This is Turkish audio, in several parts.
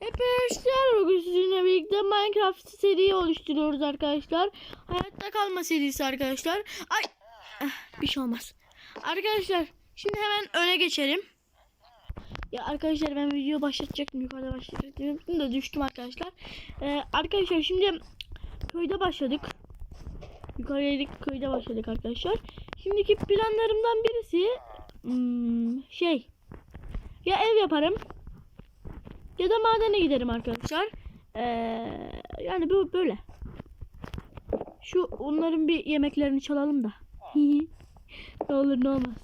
Hepinizler bugün sizinle birlikte Minecraft seri oluşturuyoruz arkadaşlar. Hayatta kalma serisi arkadaşlar. Ay eh, bir şey olmaz. Arkadaşlar şimdi hemen öne geçelim. Ya arkadaşlar ben video başlatacaktım yukarıda başlatacaktım da düştüm arkadaşlar. Ee, arkadaşlar şimdi köyde başladık. Yukarıdaydık köyde başladık arkadaşlar. Şimdiki planlarımdan birisi hmm, şey ya ev yaparım ya da madene giderim arkadaşlar. Ee, yani bu böyle. Şu onların bir yemeklerini çalalım da. ne olur ne olmaz.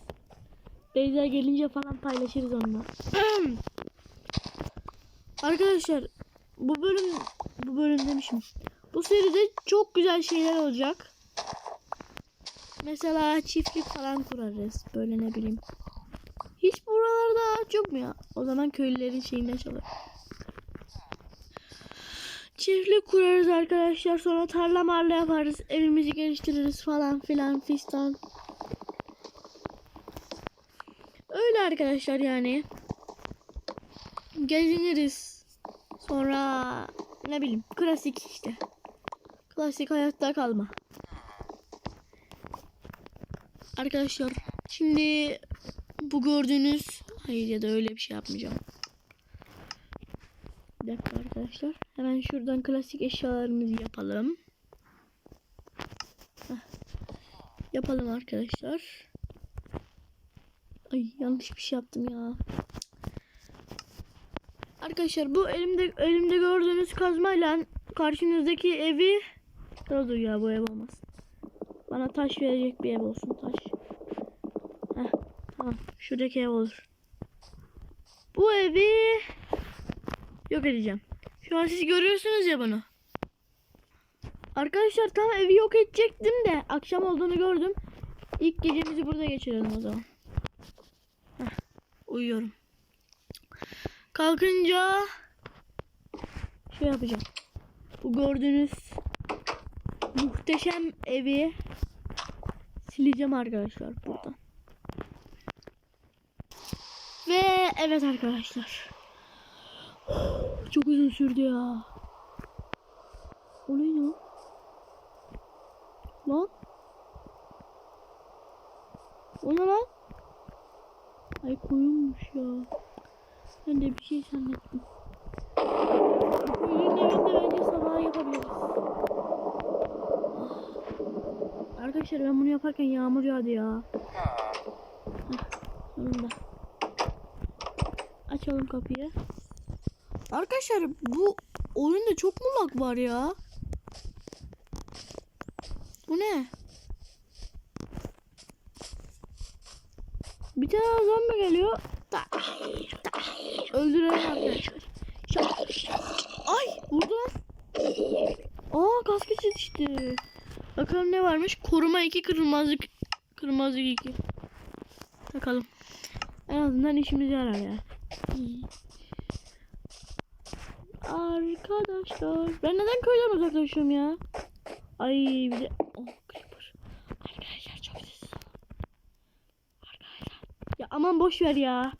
Beyza gelince falan paylaşırız onunla. arkadaşlar bu bölüm bu bölüm demişim. Bu seride çok güzel şeyler olacak. Mesela çiftlik falan kurarız. Böyle ne bileyim. Hiç buralarda ağaç yok mu ya? O zaman köylülerin şeyine çalar. Çiftlik kurarız arkadaşlar. Sonra tarla marla yaparız. Evimizi geliştiririz falan filan fistan. Öyle arkadaşlar yani. Geziniriz. Sonra ne bileyim klasik işte. Klasik hayatta kalma. Arkadaşlar şimdi bu gördüğünüz hayır ya da öyle bir şey yapmayacağım. Bir dakika arkadaşlar. Hemen şuradan klasik eşyalarımızı yapalım. Heh. Yapalım arkadaşlar. Ay yanlış bir şey yaptım ya. Arkadaşlar bu elimde elimde gördüğünüz kazmayla karşınızdaki evi Dur ya bu ev olmaz. Bana taş verecek bir ev olsun taş. Tamam şuradaki ev olur. Bu evi yok edeceğim. Şu an siz görüyorsunuz ya bunu. Arkadaşlar tam evi yok edecektim de akşam olduğunu gördüm. İlk gecemizi burada geçirelim o zaman. Heh, uyuyorum. Kalkınca şey yapacağım. Bu gördüğünüz muhteşem evi sileceğim arkadaşlar buradan. Ve evet arkadaşlar. Çok uzun sürdü ya. O ne lan? Lan? O ne lan? Ay koyulmuş ya. Ben de bir şey zannettim. Köylünün evinde bence sabah yapabiliriz. Arkadaşlar ben bunu yaparken yağmur yağdı ya. Heh, sonunda. Açalım kapıyı. Arkadaşlar bu oyunda çok mu lag var ya? Bu ne? Bir tane zombi geliyor. Öldürelim arkadaşlar. Ay vurdu. Aa kaskı düştü. Bakalım ne varmış? Koruma 2 kırmızılık kırmızılık 2. Bakalım. En azından işimize yarar ya. Arkadaşlar. Ben neden köyden uzaklaşıyorum ya? Ay bir de. Oh creeper. Arkadaşlar çok sessiz. Arkadaşlar. Ya aman boş ver ya.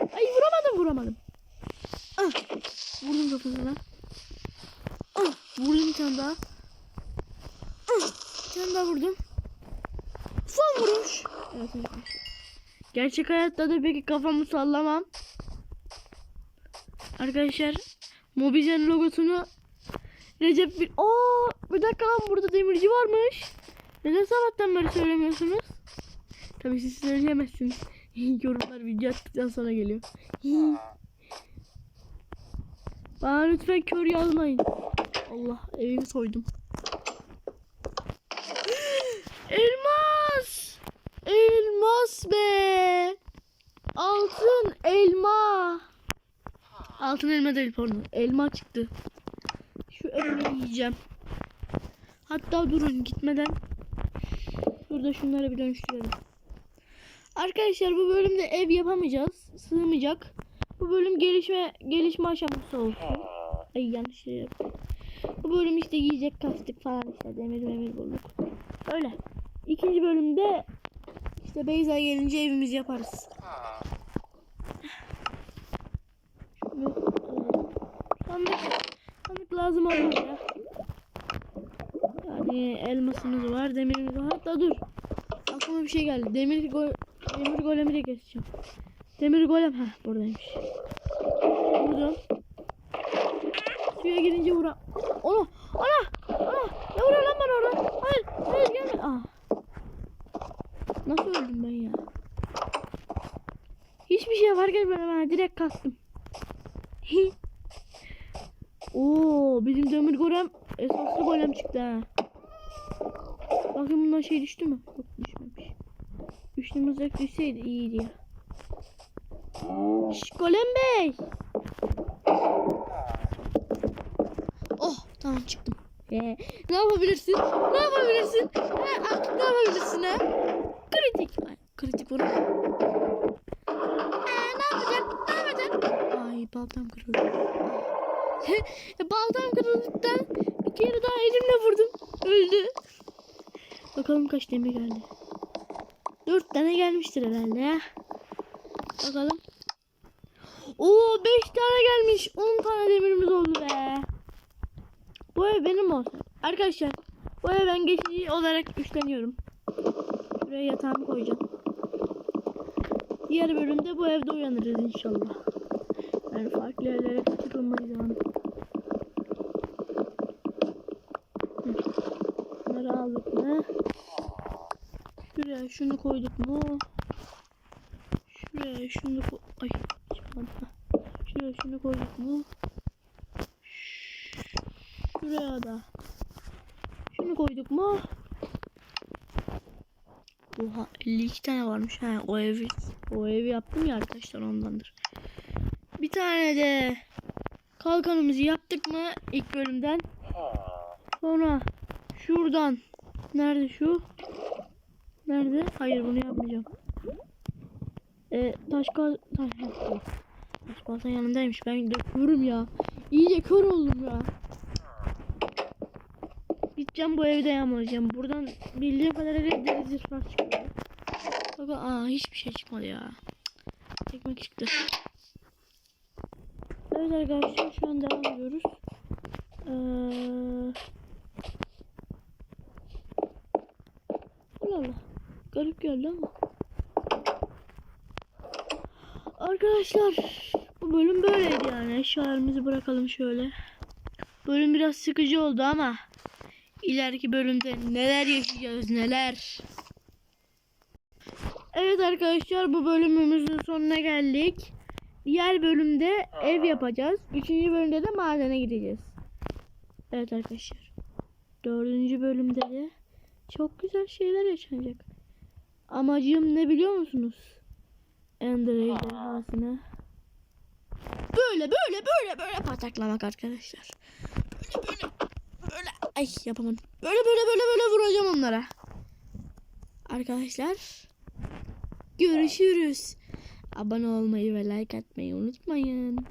Ay vuramadım vuramadım. Ah, vurdum kafasına. Ah, vurdum bir tane daha. Ah, bir tane daha vurdum. Gerçek hayatta da peki kafamı sallamam. Arkadaşlar Mobizen logosunu Recep bir Aa bir dakika lan burada demirci varmış. Neden sabahtan beri söylemiyorsunuz? Tabii siz söyleyemezsiniz. Yorumlar video attıktan sonra geliyor. Bana lütfen kör yazmayın. Allah evimi soydum. Elmas! Elmas be! Altın elma! Altın elma değil pardon. Elma çıktı. Şu elmayı yiyeceğim. Hatta durun gitmeden şurada şunları bir dönüştürelim. Arkadaşlar bu bölümde ev yapamayacağız. Sığmayacak. Bu bölüm gelişme gelişme aşaması olsun. Ay yanlış şey yaptım. Bu bölüm işte yiyecek kastık falan işte demir demir bulduk. Öyle. İkinci bölümde işte Beyza gelince evimizi yaparız. lazım olur ya. Yani elmasımız var, demirimiz var. Hatta dur. Aklıma bir şey geldi. Demir go demir golemi de keseceğim. Demir golem ha buradaymış. Vurdum. Suya girince vura. Onu ha. Bakın bundan şey düştü mü? Yok düşmemiş. Düştüğümüzde düşseydi iyiydi ya. Şş, golem bey. Oh tamam çıktım. Ee, ne yapabilirsin? Ne yapabilirsin? Ha, artık ne yapabilirsin ha? Kritik. Ay, kritik vurur. Ee, ne yapacaksın? Ne yapacaksın? Ay baltam kırıldı. baltam kırıldıktan kere daha elimle vurdum. Öldü. Bakalım kaç demir geldi. Dört tane gelmiştir herhalde ya. Bakalım. Oo beş tane gelmiş. On tane demirimiz oldu be. Bu ev benim olsun. Arkadaşlar bu ev ben geçici olarak üstleniyorum. Buraya yatağımı koyacağım. Diğer bölümde bu evde uyanırız inşallah. Yani farklı yerlere kaçırılmayız. Aldık mı? Şuraya şunu koyduk mu? Şuraya şunu ko Ay. Şuraya şunu koyduk mu? Şuraya da şunu koyduk mu? Oha 52 tane varmış. Ha o evi o evi yaptım ya arkadaşlar ondandır. Bir tane de kalkanımızı yaptık mı ilk bölümden? Sonra şuradan nerede şu? Nerede? Hayır bunu yapmayacağım. E, taş kal taş, taş kalkan yanındaymış. Ben körüm ya. İyice kör oldum ya. Gideceğim bu evde yağmalayacağım. Buradan bildiğim kadarıyla deniz zırhlar çıkıyor. Bakın aa hiçbir şey çıkmadı ya. Ekmek çıktı. Evet arkadaşlar şu an devam ediyoruz. Ee... Allah Allah. Garip geldi ama. Arkadaşlar bu bölüm böyleydi yani. Eşyalarımızı bırakalım şöyle. Bölüm biraz sıkıcı oldu ama ileriki bölümde neler yaşayacağız neler. Evet arkadaşlar bu bölümümüzün sonuna geldik. Diğer bölümde ev yapacağız. Üçüncü bölümde de madene gideceğiz. Evet arkadaşlar. Dördüncü bölümde de çok güzel şeyler yaşanacak. Amacım ne biliyor musunuz? Ender ejderhasını böyle böyle böyle böyle pataklamak arkadaşlar. Böyle böyle böyle ay yapamadım. Böyle böyle böyle böyle vuracağım onlara. Arkadaşlar görüşürüz. Abone olmayı ve like atmayı unutmayın.